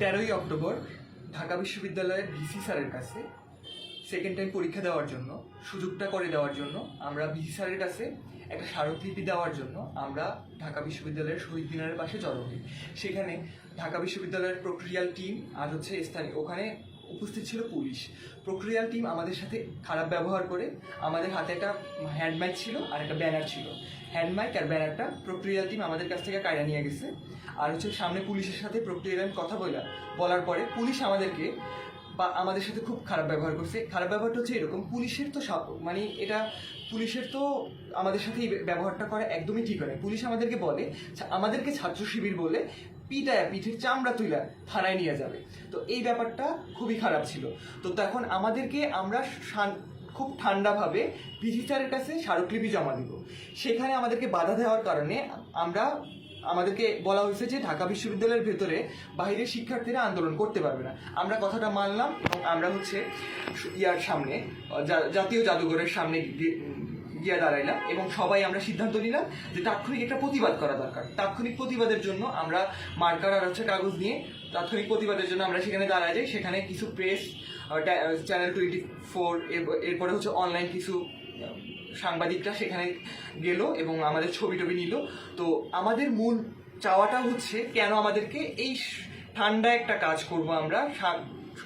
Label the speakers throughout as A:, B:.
A: তেরোই অক্টোবর ঢাকা বিশ্ববিদ্যালয়ের ভিসি স্যারের কাছে সেকেন্ড টাইম পরীক্ষা দেওয়ার জন্য, সুযোগটা করে দেওয়ার জন্য, আমরা ভিসি স্যারের কাছে একটা স্মারকলিপি দেওয়ার জন্য আমরা ঢাকা বিশ্ববিদ্যালয়ের শহীদ মিনারের পাশে জড়ো হই। সেখানে ঢাকা বিশ্ববিদ্যালয়ের প্রক্রিয়াল টিম আর হচ্ছে স্থানীয়, ওখানে উপস্থিত ছিল পুলিশ। প্রক্রিয়াল টিম আমাদের সাথে খারাপ ব্যবহার করে আমাদের হাতে একটা হ্যান্ডমাইক ছিল আর একটা ব্যানার ছিল। হ্যান্ডমাইক আর ব্যানারটা প্রক্রিয়াল টিম আমাদের কাছ থেকে কায়রা নিয়ে গেছে। আর হচ্ছে সামনে পুলিশের সাথে প্রক্রিয়াল কথা বলা বলার পরে পুলিশ আমাদেরকে বা আমাদের সাথে খুব খারাপ ব্যবহার করছে। খারাপ ব্যবহারটা হচ্ছে এরকম, পুলিশের তো সব মানে এটা পুলিশের তো আমাদের সাথে এই ব্যবহারটা করা একদমই ঠিক হয় পুলিশ আমাদেরকে বলে আমাদেরকে ছাত্র শিবির বলে পিটায় পিঠের চামড়া তুইলা থানায় নিয়ে যাবে। তো এই ব্যাপারটা খুবই খারাপ ছিল। তো তখন আমাদেরকে আমরা খুব ঠান্ডাভাবে ভিজিটারের কাছে স্মারকলিপি জমা দিব। সেখানে আমাদেরকে বাধা দেওয়ার কারণে আমরা আমাদেরকে বলা হয়েছে যে ঢাকা বিশ্ববিদ্যালয়ের ভেতরে বাইরের শিক্ষার্থীরা আন্দোলন করতে পারবে না। আমরা কথাটা মানলাম এবং আমরা হচ্ছে ইয়ার সামনে জাতীয় জাদুঘরের সামনে গিয়ে- দাঁড়াইলাম এবং সবাই আমরা সিদ্ধান্ত নিলাম যে তাৎক্ষণিক একটা প্রতিবাদ করা দরকার। তাৎক্ষণিক প্রতিবাদের জন্য আমরা মার্কার আর হচ্ছে কাগজ নিয়ে তাৎক্ষণিক প্রতিবাদের জন্য আমরা সেখানে দাঁড়ায় যাই। সেখানে কিছু প্রেস চ্যানেল টোয়েন্টি ফোর এরপরে হচ্ছে অনলাইন কিছু সাংবাদিকরা সেখানে গেল এবং আমাদের ছবি টবি নিল। তো আমাদের মূল চাওয়াটা হচ্ছে কেন আমাদেরকে এই ঠান্ডা একটা কাজ করব আমরা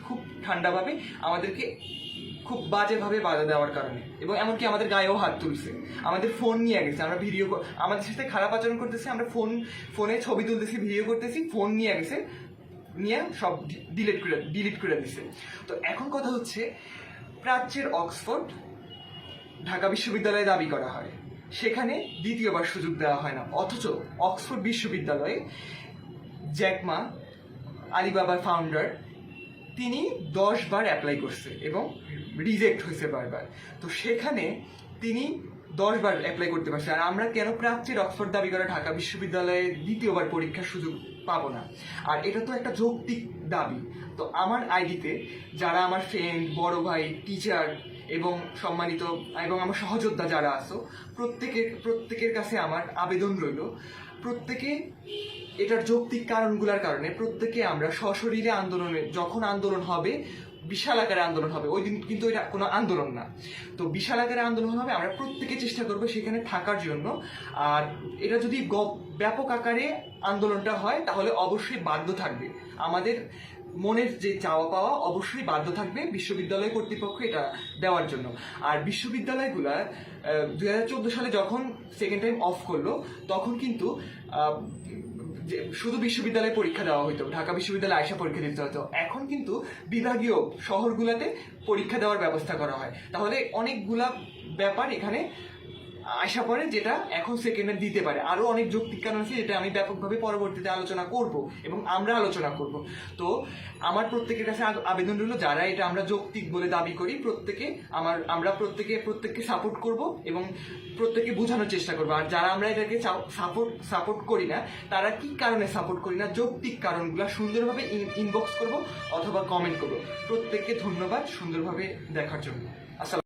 A: খুব ঠান্ডাভাবে, আমাদেরকে খুব বাজেভাবে বাধা দেওয়ার কারণে। এবং এমনকি আমাদের গায়েও হাত তুলছে। আমাদের ফোন নিয়ে গেছে, আমরা ভিডিও আমাদের সাথে খারাপ আচরণ করতেছি, আমরা ফোন ফোনে ছবি তুলতেছি ভিডিও করতেছি ফোন নিয়ে গেছে। নিয়ে সব ডিলিট করে ডিলিট করে দিছে। তো এখন কথা হচ্ছে, প্রাচ্যের অক্সফোর্ড ঢাকা বিশ্ববিদ্যালয়ে দাবি করা হয়। সেখানে দ্বিতীয়বার সুযোগ দেওয়া হয় না। অথচ অক্সফোর্ড বিশ্ববিদ্যালয়ে জ্যাকমা, আলিবাবার ফাউন্ডার তিনি দশ বার অ্যাপ্লাই করছে এবং রিজেক্ট হয়েছে বারবার। তো সেখানে তিনি দশ বার অ্যাপ্লাই করতে পারছি। আর আমরা কেন প্রাচ্যের অক্সফোর্ড দাবি করে ঢাকা বিশ্ববিদ্যালয়ে দ্বিতীয়বার পরীক্ষার সুযোগ পাবো না? আর এটা তো একটা যৌক্তিক দাবি। তো আমার আইডিতে যারা আমার ফ্রেন্ড বড় ভাই টিচার এবং সম্মানিত এবং আমার সহযোদ্ধা যারা আছো, প্রত্যেকের প্রত্যেকের কাছে আমার আবেদন রইল। প্রত্যেকে এটার যৌক্তিক কারণগুলোর কারণে প্রত্যেকে আমরা সশরীরে আন্দোলনে, যখন আন্দোলন হবে বিশাল আকারে আন্দোলন হবে। ওই দিন কিন্তু এটা কোনো আন্দোলন না। তো বিশাল আকারে আন্দোলন হবে, আমরা প্রত্যেকে চেষ্টা করব সেখানে থাকার জন্য। আর এটা যদি ব্যাপক আকারে আন্দোলনটা হয়, তাহলে অবশ্যই বাধ্য থাকবে। আমাদের মনের যে চাওয়া পাওয়া অবশ্যই বাধ্য থাকবে বিশ্ববিদ্যালয় কর্তৃপক্ষ এটা দেওয়ার জন্য। আর বিশ্ববিদ্যালয়গুলা দুই হাজার সালে যখন সেকেন্ড টাইম অফ করল, তখন কিন্তু যে শুধু বিশ্ববিদ্যালয়ে পরীক্ষা দেওয়া হতো ঢাকা বিশ্ববিদ্যালয়ে আয়সা পরীক্ষা দিতে হতো। এখন কিন্তু বিভাগীয় শহরগুলোতে পরীক্ষা দেওয়ার ব্যবস্থা করা হয়। তাহলে অনেকগুলা ব্যাপার এখানে আশা পড়ে যেটা এখন সেকেন্ডে দিতে পারে। আরও অনেক যৌক্তিক কারণ আছে যেটা আমি ব্যাপকভাবে পরবর্তীতে আলোচনা করব এবং আমরা আলোচনা করব। তো আমার প্রত্যেকের কাছে আবেদন রইল, যারা এটা আমরা যৌক্তিক বলে দাবি করি, প্রত্যেকে আমার, আমরা প্রত্যেকে, প্রত্যেককে সাপোর্ট করব এবং প্রত্যেকে বোঝানোর চেষ্টা করব। আর যারা আমরা এটাকে সাপোর্ট সাপোর্ট করি না, তারা কি কারণে সাপোর্ট করি না, যৌক্তিক কারণগুলো সুন্দরভাবে ইনবক্স করব অথবা কমেন্ট করব। প্রত্যেককে ধন্যবাদ সুন্দরভাবে দেখার জন্য। আসসালাম